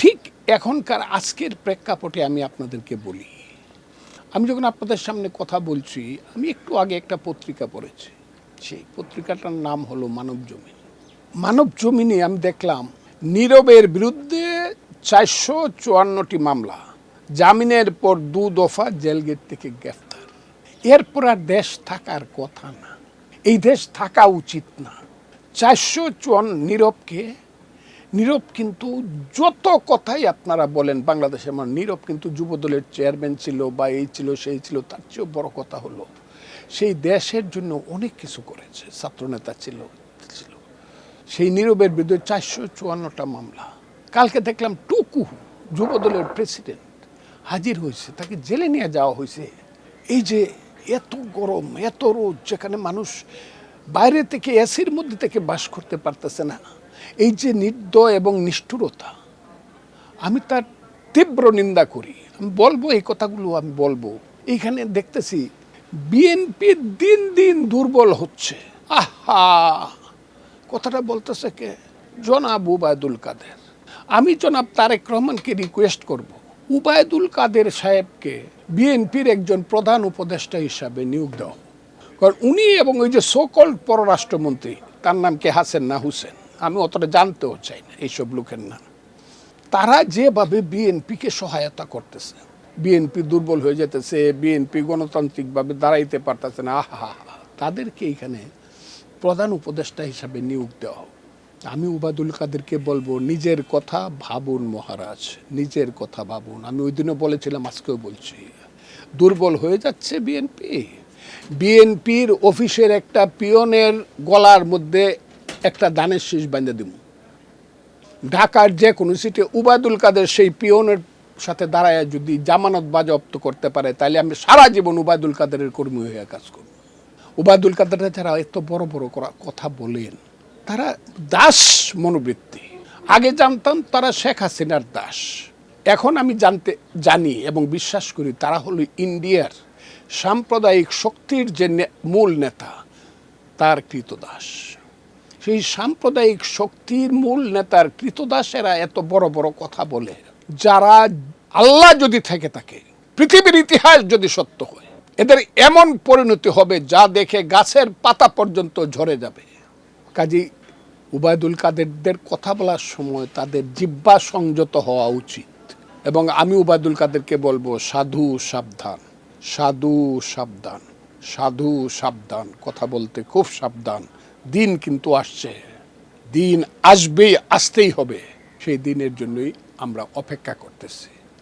ঠিক এখনকার আজকের প্রেক্ষাপটে আমি আপনাদেরকে বলি। আমি যখন আপনাদের সামনে কথা বলছি, আমি একটু আগে একটা পত্রিকা পড়েছি। সেই পত্রিকাটার নাম হলো মানব জমিন। মানব জমিনে আমি দেখলাম, নীরবের বিরুদ্ধে চারশো চুয়ান্নটি মামলা, জামিনের পর দু দফা জেলগেট থেকে গ্রেফতার। এরপর আর দেশ থাকার কথা না। এই দেশ থাকা উচিত না। চারশো চুয়ান্ন নীরবকে নীরব কিন্তু যত কথাই আপনারা বলেন বাংলাদেশের মানে নীরব কিন্তু যুবদলের চেয়ারম্যান ছিল বা এই ছিল, সেই ছিল, তার চেয়েও বড় কথা হলো, সেই দেশের জন্য অনেক কিছু করেছে, ছাত্রনেতা ছিল ছিল। সেই নীরবের বিরুদ্ধে চারশো চুয়ান্নটা মামলা। কালকে দেখলাম টুকু যুবদলের প্রেসিডেন্ট হাজির হয়েছে, তাকে জেলে নিয়ে যাওয়া হয়েছে। এই যে এত গরম, এত রোদ, যেখানে মানুষ বাইরে থেকে এসির মধ্যে থেকে বাস করতে পারতেছে না। এই যে নির্দয় এবং নিষ্ঠুরতা, আমি তার তীব্র নিন্দা করি। আমি বলব, এই কথাগুলো আমি বলব। এইখানে দেখতেছি, বিএনপি দিন দিন দুর্বল হচ্ছে। আহা! কথাটা বলতেছে কে? জনাব উবায়দুল কাদের। আমি জনাব তারেক রহমানকে রিকোয়েস্ট করব। উবায়দুল কাদের সাহেবকে বিএনপির একজন প্রধান উপদেষ্টা হিসাবে নিয়োগ দেওয়া কারণ উনি এবং ওই যে সকল পররাষ্ট্রমন্ত্রী, তার নাম কে? হাসেন না হুসেন। আমি অতটা জানতেও চাই না এইসব লোকের নাম। তারা যেভাবে বিএনপিকে সহায়তা করতেছে, বিএনপি দুর্বল হয়ে যেতেছে, বিএনপি গণতান্ত্রিকভাবে দাঁড়াইতে পারতেছে না, আহা তাদেরকে এখানে প্রধান উপদেষ্টা হিসাবে নিয়োগ দেওয়া। আমি উবাদুল কাদেরকে বলব, নিজের কথা ভাবুন মহারাজ, নিজের কথা ভাবুন। আমি ওই দিনও বলেছিলাম, আজকেও বলছি। দুর্বল হয়ে যাচ্ছে বিএনপি। বিএনপির অফিসের একটা পিয়নের গলার মধ্যে একটা দানের শীষ বাঁধে দিব। ঢাকার যে কোনো সিটে উবায়দুল কাদের সেই পিয়নের সাথে দাঁড়ায় যদি জামানত বাজেয়াপ্ত করতে পারে, তাহলে আমি সারা জীবন উবায়দুল কাদেরের কর্মী হয়ে কাজ করব। উবায়দুল কাদের যারা এত বড় বড় করা- কথা বলেন, তারা দাস মনোবৃত্তি। আগে জানতাম তারা শেখ হাসিনার দাস। এখন আমি জানতে, জানি এবং বিশ্বাস করি তারা হলো ইন্ডিয়ার সাম্প্রদায়িক শক্তির যে মূল নেতা, তার কৃতদাস। সেই সাম্প্রদায়িক শক্তির মূল নেতার কৃতদাসেরা এত বড় বড় কথা বলে। যারা আল্লাহ যদি থেকে থাকে, পৃথিবীর ইতিহাস যদি সত্য হয়, এদের এমন পরিণতি হবে যা দেখে গাছের পাতা পর্যন্ত ঝরে যাবে। কাজী উবায়দুল কাদেরদের কথা বলার সময় তাদের জিব্বা সংযত হওয়া উচিত এবং আমি উবায়দুল কাদেরকে বলব, সাধু সাবধান সাধু সাবধান সাধু সাবধান, কথা বলতে খুব সাবধান। দিন কিন্তু আসছে। দিন আসবেই আসতেই হবে। সেই দিনের জন্যই আমরা অপেক্ষা করতেছি।